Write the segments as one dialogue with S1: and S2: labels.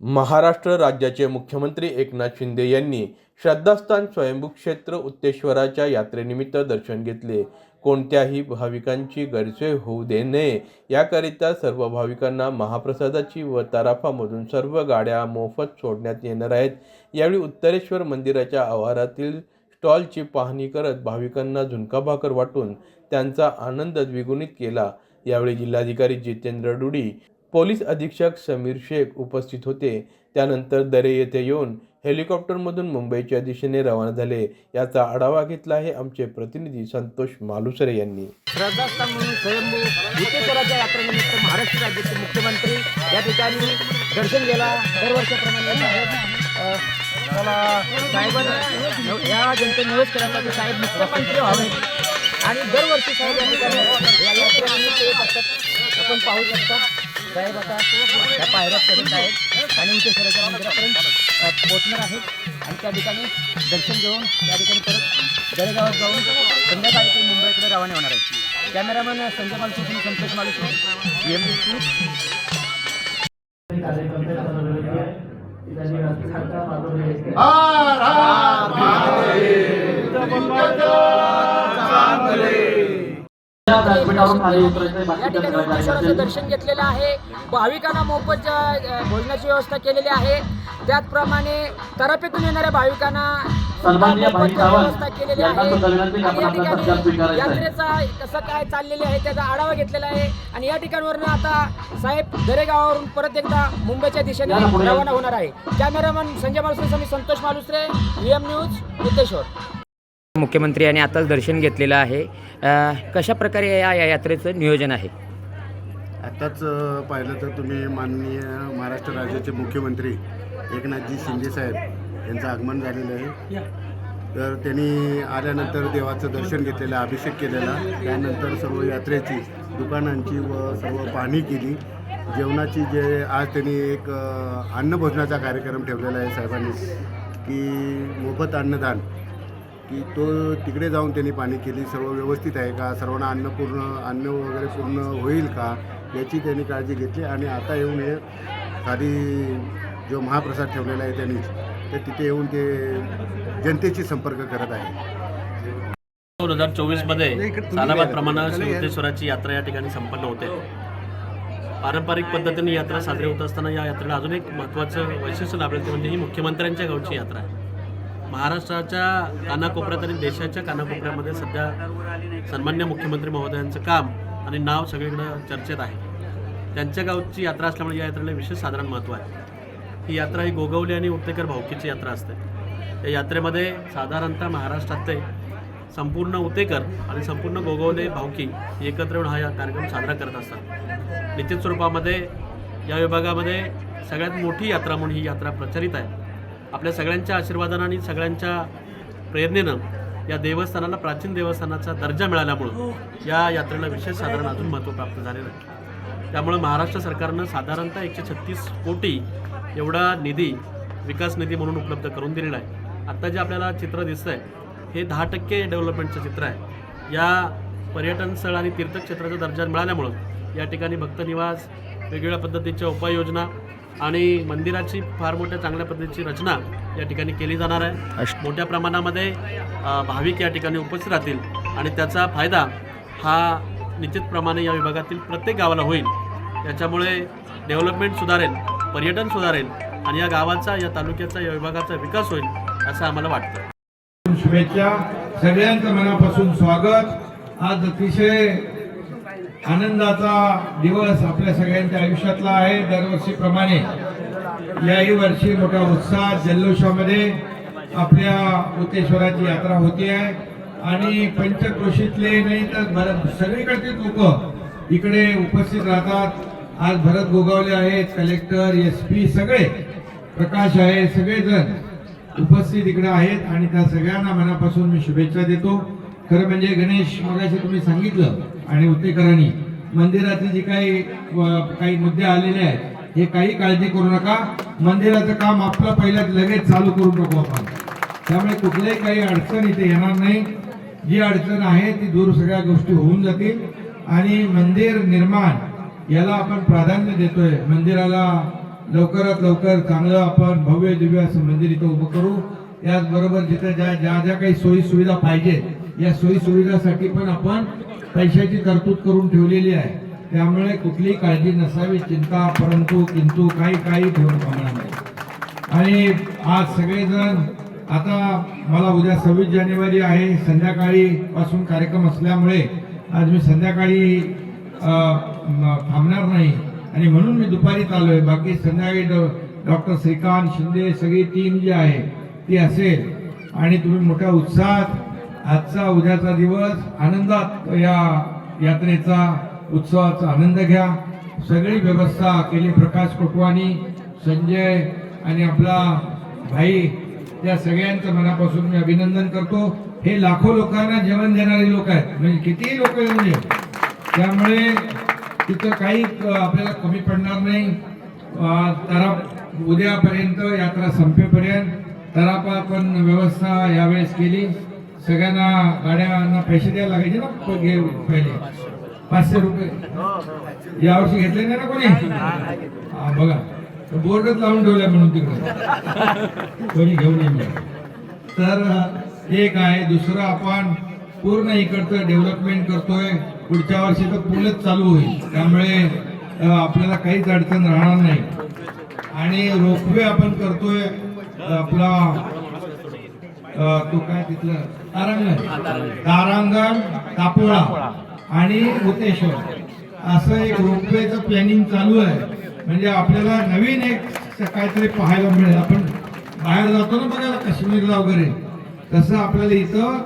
S1: महाराष्ट्र राज्याचे मुख्यमंत्री एकनाथ शिंदे यांनी श्रद्धास्थान स्वयंभू क्षेत्र उत्तेश्वराच्या यात्रेनिमित्त दर्शन घेतले. कोणत्याही भाविकांची गैरसोय होऊ दे नये. याकरिता सर्व भाविकांना महाप्रसादाची व तराफामधून सर्व गाड्या मोफत सोडण्यात येणार आहेत. यावेळी उत्तरेश्वर मंदिराच्या आवारातील स्टॉलची पाहणी करत भाविकांना झुणका भाकर वाटून त्यांचा आनंद द्विगुणित केला. यावेळी जिल्हाधिकारी जितेंद्र डुडी पोलीस अधीक्षक समीर शेख उपस्थित होते. त्यानंतर दरे येथे येऊन हेलिकॉप्टरमधून मुंबईच्या दिशेने रवाना झाले. याचा आढावा घेतला आहे आमचे प्रतिनिधी संतोष मालुसरे यांनी.
S2: श्रद्धास्थान म्हणून स्वयंभू यात्रेनिमित्त महाराष्ट्र राज्याचे मुख्यमंत्री या ठिकाणी दर्शन गेला दरवर्षाप्रमाणे या साहेब मुख्यमंत्री व्हावे. आणि दरवर्षी साहेब या ठिकाणी आपण पाहू शकता. साहेब आता या पायऱ्या चढत आहेत. आणि भूतेश्वराच्या मंदिरापर्यंत अ, पोहोचणार आहेत. आणि त्या ठिकाणी दर्शन घेऊन त्या ठिकाणी परत जळगावात जाऊन संध्याकाळी ते मुंबईकडे रवाना होणार आहे कॅमेरामॅन संजय मालुसरे संतोष मालुसरे एम या ठिकाणी दर्शन घेतलेलं आहे. भाविकांना मोफत भोजनाची व्यवस्था केलेली आहे त्याचप्रमाणे तराफीतून येणाऱ्या भाविकांना व्यवस्था केलेली आहे. आणि या ठिकाणी. यात्रेचा कसं काय चाललेले आहे त्याचा आढावा घेतलेला आहे. आणि या ठिकाणवरून आता साहेब दरेगावावरून परत एकदा मुंबईच्या दिशेने. रवाना होणार आहे. Cameraman Sanjay Malusare Santosh Malusare V news Buddheshwar मुख्यमंत्री यांनी आताच दर्शन घेतलेलं आहे. कशा प्रकारे या या यात्रेचं नियोजन आहे?
S3: आत्ताच पाहिलं तर तुम्ही माननीय महाराष्ट्र राज्याचे मुख्यमंत्री एकनाथजी शिंदे साहेब यांचं आगमन झालेलं आहे. तर त्यांनी आल्यानंतर देवाचं दर्शन घेतलेलं अभिषेक केलेला. त्यानंतर सर्व यात्रेची दुकानांची व सर्व पाहणी केली. जेवणाची जे आज त्यांनी एक अन्नभोजनाचा कार्यक्रम ठेवलेला आहे साहेबांनी की मोफत अन्नदान. की तो तिकडे जाऊन त्यांनी पाणी केली. सर्व व्यवस्थित आहे का? सर्वांना अन्न पूर्ण अन्न वगैरे पूर्ण होईल का? याची त्यांनी काळजी घेतली आणि आता येऊन हे खाली जो महाप्रसाद ठेवलेला आहे त्यांनी तर तिथे येऊन ते जनतेशी संपर्क करत आहे.
S4: दोन हजार चोवीसमध्ये सालाबादप्रमाणे श्री सिद्धेश्वराची यात्रा या ठिकाणी संपन्न होते. पारंपरिक पद्धतीने यात्रा साजरी होत असताना या यात्रेला अजून एक महत्त्वाचं वैशिष्ट्य लाभलं ते म्हणजे ही मुख्यमंत्र्यांच्या गावची यात्रा आहे. महाराष्ट्राच्या कानाकोपऱ्यात आणि देशाच्या कानाकोपऱ्यामध्ये सध्या सन्मान्य मुख्यमंत्री महोदयांचं काम आणि नाव सगळीकडं चर्चेत आहे. त्यांच्या गावची यात्रा असल्यामुळे या यात्रेला विशेष साधारण महत्त्व आहे. ही यात्रा ही गोगवली आणि उत्तेकर भाऊकीची यात्रा असते. या यात्रेमध्ये साधारणतः महाराष्ट्रातले संपूर्ण उतेकर आणि संपूर्ण गोगवले भावकी एकत्र येऊन हा या कार्यक्रम साजरा करत असतात. निश्चित स्वरूपामध्ये या विभागामध्ये सगळ्यात मोठी यात्रा म्हणून ही यात्रा प्रचलित आहे. आपल्या सगळ्यांच्या आशीर्वादानं आणि सगळ्यांच्या प्रेरणेनं या देवस्थानाला प्राचीन देवस्थानाचा दर्जा मिळाल्यामुळं या यात्रेला विशेष साधारण अजून महत्त्व प्राप्त झालेलं आहे. त्यामुळं महाराष्ट्र सरकारनं साधारणतः एकशे छत्तीस कोटी एवढा निधी विकास निधी म्हणून उपलब्ध करून दिलेला आहे. आत्ता जे आपल्याला चित्र दिसतं आहे हे दहा टक्के डेव्हलपमेंटचं चित्र आहे. या पर्यटन स्थळ आणि तीर्थक्षेत्राचा दर्जा मिळाल्यामुळं या ठिकाणी भक्तनिवास वेगवेगळ्या पद्धतीच्या उपाययोजना आणि मंदिराची फार मोठ्या चांगल्या पद्धतीची रचना या ठिकाणी केली जाणार आहे. मोठ्या प्रमाणामध्ये भाविक या ठिकाणी उपस्थित राहतील आणि त्याचा फायदा हा निश्चितप्रमाणे या विभागातील प्रत्येक गावाला होईल. याच्यामुळे डेव्हलपमेंट सुधारेल पर्यटन सुधारेल आणि या गावाचा या तालुक्याचा या विभागाचा विकास होईल असं आम्हाला वाटतं.
S5: शुभेच्छा. सगळ्यांचं मनापासून स्वागत. आज अतिशय आनंदाचा दिवस आपल्या सगळ्यांच्या आयुष्यातला आहे. दरवर्षीप्रमाणे याही वर्षी मोठ्या उत्साहात जल्लोषामध्ये आपल्या उतेश्वराची यात्रा होती आहे आणि पंचक्रोशीतले नाही तर भर सगळीकडचे लोक इकडे उपस्थित राहतात. आज भरत गोगावले आहेत कलेक्टर एस पी सगळे. प्रकाश आहे सगळेजण उपस्थित इकडे आहेत. आणि त्या सगळ्यांना मनापासून मी शुभेच्छा देतो. खरं म्हणजे गणेश मगाशी तुम्ही सांगितलं आणि उत्तेकरांनी मंदिराचे जे काही काही मुद्दे आलेले आहेत हे काही काळजी करू नका. मंदिराचं काम आपलं पहिल्यात लगेच चालू करू नको आपण. त्यामुळे कुठल्याही काही अडचण इथे येणार नाही. जी अडचण आहे ती दूर सगळ्या गोष्टी होऊन जातील. आणि मंदिर निर्माण याला आपण प्राधान्य देतोय. मंदिराला लवकरात लवकर चांगलं आपण भव्य दिव्य असं मंदिर इथं उभं करू. त्याचबरोबर जिथे ज्या ज्या ज्या काही सोयी सुविधा पाहिजेत या सोयीसुविधासाठी पण आपण पैशाची तरतूद करून ठेवलेली आहे. त्यामुळे कुठलीही काळजी नसावी चिंता परंतु किंतु काही काही ठेवून कामणार नाही. आणि आज सगळेजण आता मला उद्या सव्वीस जानेवारी आहे संध्याकाळीपासून कार्यक्रम असल्यामुळे आज मी संध्याकाळी थांबणार नाही. आणि म्हणून मी दुपारीच आहे बाकी संध्याकाळी डॉक्टर श्रीकांत शिंदे सगळी टीम जी आहे ती असेल. आणि तुम्ही मोठ्या उत्साहात आजचा उद्याचा दिवस आनंदात या यात्रेचा उत्सवाचा आनंद घ्या. सगळी व्यवस्था केली प्रकाश कोटवानी संजय आणि आपला भाई त्या सगळ्यांचं मनापासून मी अभिनंदन करतो. हे लाखो लोकांना जेवण देणारे लोक आहेत. म्हणजे कितीही लोक येऊन त्यामुळे तिथं काही आपल्याला कमी पडणार नाही. तारा तरा उद्यापर्यंत यात्रा संपेपर्यंत. तरापा पण व्यवस्था यावेळेस केली. सगळ्यांना गाड्यांना पैसे द्यायला लागायचे ना पहिले. पाचशे रुपये. यावर्षी घेतले नाही ना कोणी? हा बघा. बोर्डच लावून ठेवलाय म्हणून तिकडे. कोणी घेऊन येईल. तर एक आहे. दुसरं आपण पूर्ण इकडचं डेव्हलपमेंट करतोय. पुढच्या वर्षी तर पूलच चालू होईल. त्यामुळे आपल्याला काहीच अडचण राहणार नाही. आणि रोपवे आपण करतोय. आपला तो काय तिथलं? तारांगण. तारांगण तापोळा आणि भूतेश्वर असं एक रोपवेचं प्लॅनिंग चालू आहे. म्हणजे आपल्याला नवीन एक काहीतरी पाहायला मिळेल. आपण बाहेर जातो ना बघायला काश्मीरला वगैरे. तसं आपल्याला इथं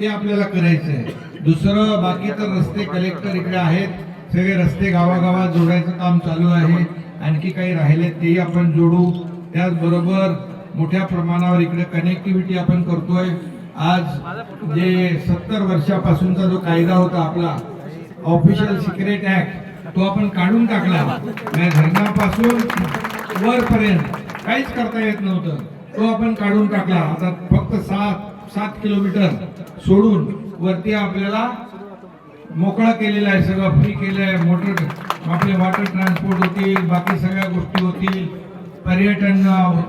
S5: ते आपल्याला करायचं आहे दुसरं बाकी तर रस्ते कलेक्टर इकडे आहेत. सगळे रस्ते गावागावात जोडायचं काम चालू आहे. आणखी काही राहिले तेही आपण जोडू. त्याचबरोबर मोठ्या प्रमाणावर इकडे कनेक्टिव्हिटी आपण करतोय. आज जे सत्तर वर्षापासूनचा जो कायदा होता आपला ऑफिशियल सिक्रेट ऍक्ट तो आपण काढून टाकला. या धरणापासून वरपर्यंत काहीच करता येत नव्हतं. तो आपण काढून टाकला. आता फक्त सात सात किलोमीटर सोडून वरती आपल्याला मोकळा केलेला आहे. सगळं फ्री केलं आहे. मोटर आपले वॉटर ट्रान्सपोर्ट होतील बाकी सगळ्या गोष्टी होतील. पर्यटन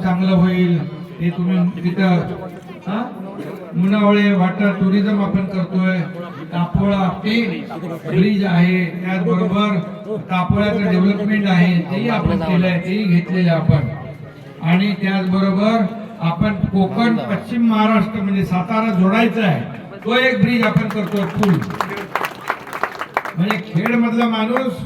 S5: चांगलं होईल हे तुम्ही तिथं मुनावळे वाटर टुरिझम आपण करतोय तापोळा ते ब्रिज आहे त्याचबरोबर तापोळ्याचं डेव्हलपमेंट आहे तेही आपण केलं आहे तेही घेतलेलं आपण. आणि त्याचबरोबर आपण कोकण पश्चिम महाराष्ट्र म्हणजे सातारा जोडायचा आहे तो एक ब्रिज आपण करतोय पूल म्हणजे खेड मधला माणूस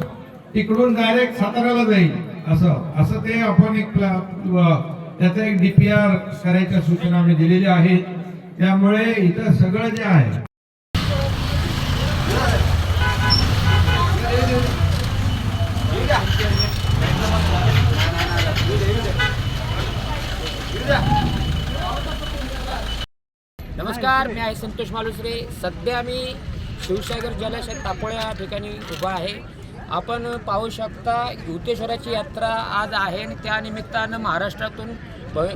S5: तिकडून डायरेक्ट साताऱ्याला जाईल. असं असं ते आपण एक प्ला- व- त्याचा एक डीपीआर करायच्या सूचना आम्ही दिलेल्या आहेत. त्यामुळे इथं सगळं जे आहे.
S2: नमस्कार मी आहे संतोष मालुसरे. सध्या मी शिवसागर जलाशय तापोळ्या या ठिकाणी उभा आहे. आपण पाहू शकता युतेश्वराची यात्रा आज आहे आणि त्यानिमित्तानं महाराष्ट्रातून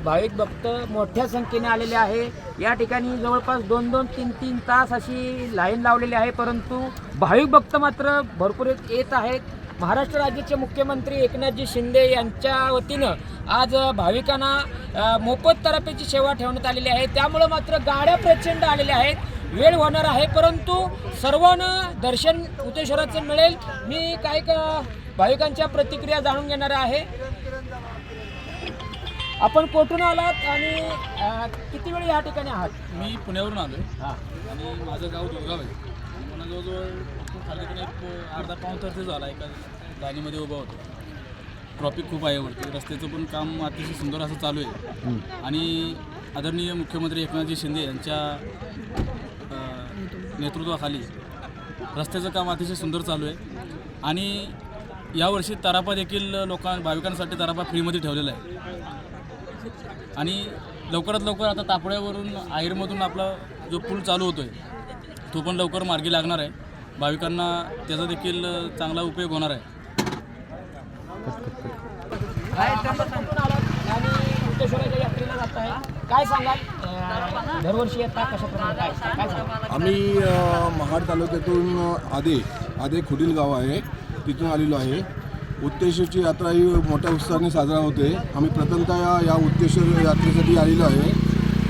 S2: भाविक भक्त मोठ्या संख्येने आलेले आहे. या ठिकाणी जवळपास दोन दोन तीन तीन तास अशी लाईन लावलेली आहे परंतु भाविक भक्त मात्र भरपूर येत आहेत. महाराष्ट्र राज्याचे मुख्यमंत्री एकनाथजी शिंदे यांच्या वतीनं आज भाविकांना मोफत थेरपीची सेवा ठेवण्यात आलेली आहे. त्यामुळं मात्र गाड्या प्रचंड आलेल्या आहेत. वेळ होणार आहे परंतु सर्वांना दर्शन उतेश्वराचं मिळेल. मी काही क- भाविकांच्या प्रतिक्रिया जाणून घेणार आहे. आपण कुठून आलात आणि किती वेळ या ठिकाणी आहात?
S6: मी पुण्यावरून आलो आहे आणि माझं गाव दुर्गाव आहे. मला जवळजवळ खालीकडे एक अर्धा पाऊण तास झाला एका लाईनीमध्ये उभा होतो. ट्रॉफिक खूप आहे वरती. रस्त्याचं पण काम अतिशय सुंदर असं चालू आहे. आणि आदरणीय मुख्यमंत्री एकनाथजी शिंदे यांच्या नेतृत्वाखाली. रस्त्याचं काम अतिशय सुंदर चालू आहे. आणि यावर्षी तरापा देखील लोकां भाविकांसाठी तरापा फ्रीमध्ये ठेवलेला आहे. आणि लवकरात लवकर आता तापड्यावरून आहेरमधून आपला जो पूल चालू होतो आहे तो पण लवकर मार्गी लागणार आहे. भाविकांना त्याचा देखील चांगला उपयोग होणार आहे.
S2: कुठून आलात आणि उतेश्वराच्या यात्रेला जात आहे. काय सांगाल? दरवर्षी येता कशाप्रमाणे काय? काय सांगाल?
S7: आम्ही अ, महाड तालुक्यातून आदे आदे खुडील गाव आहे. तिथून आलेलो आहे. उत्तेश्वरची यात्रा ही मोठ्या उत्साहाने साजरा होते. आम्ही प्रथमतः या या उत्तेश्वर यात्रेसाठी आलेलो आहे.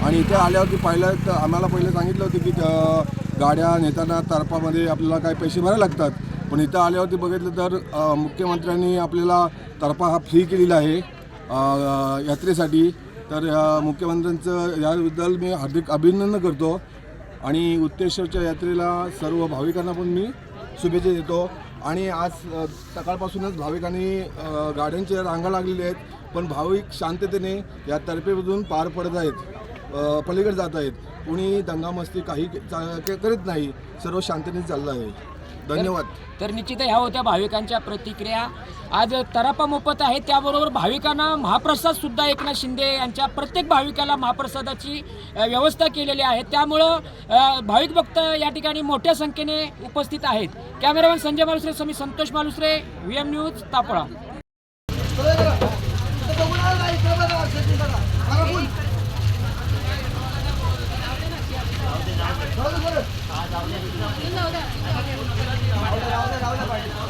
S7: आणि इथे आल्यावरती पाहिलं तर आम्हाला पहिले सांगितलं होतं की अ, गाड्या नेताना तर्फामध्ये आपल्याला काही पैसे भरावे लागतात. पण इथं आल्यावरती बघितलं तर अ, मुख्यमंत्र्यांनी आपल्याला तर्फा हा फ्री केलेला आहे अ, यात्रेसाठी. तर अ, मुख्यमंत्र्यांचं याबद्दल मी हार्दिक अभिनंदन करतो आणि उत्तेश्वरच्या यात्रेला सर्व भाविकांना पण मी शुभेच्छा देतो. आणि आज सकाळपासूनच भाविकांनी गाड्यांच्या रांगा लागलेल्या आहेत पण भाविक शांततेने या तर्फेमधून पार पडत आहेत पलीकडे जात आहेत. कुणी दंगामस्ती काही के- करीत नाही. सर्व शांततेने चाललं आहे. धन्यवाद.
S2: तर निश्चित ह्या होत्या भाविकांच्या प्रतिक्रिया. आज तरापा मोफत आहे त्याबरोबर भाविकांना महाप्रसाद सुद्धा एकनाथ शिंदे यांच्या प्रत्येक भाविकाला महाप्रसादाची व्यवस्था केलेली आहे. त्यामुळं भाविक भक्त या ठिकाणी मोठ्या संख्येने उपस्थित आहेत. कॅमेरामॅन संजय मालुसरे समी Santosh Malusare V M news तापळा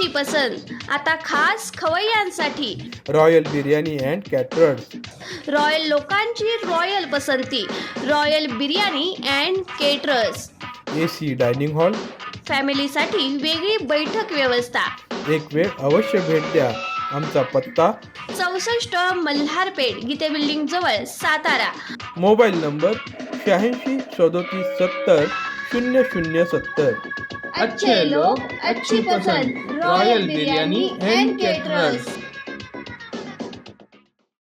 S8: अच्छी पसंद आता खास खवय्यांसाठी.
S1: Royal biryani and caterers
S8: royal लोकांची रॉयल पसंती. Royal biryani and caterers
S1: A C dining hall
S8: फॅमिलीसाठी वेगळी बैठक व्यवस्था.
S1: एक वेळ अवश्य भेट द्या. आमचा पत्ता.
S8: चौसष्ट मल्हारपेठ गीते बिल्डिंग जवळ सातारा.
S1: मोबाईल नंबर शहाऐंशी सदोतीस सत्तर शून्य शून्य सत्तर.
S8: अच्छे लोग अच्छी पसंद रॉयल बिर्याणी अँड केटरर्स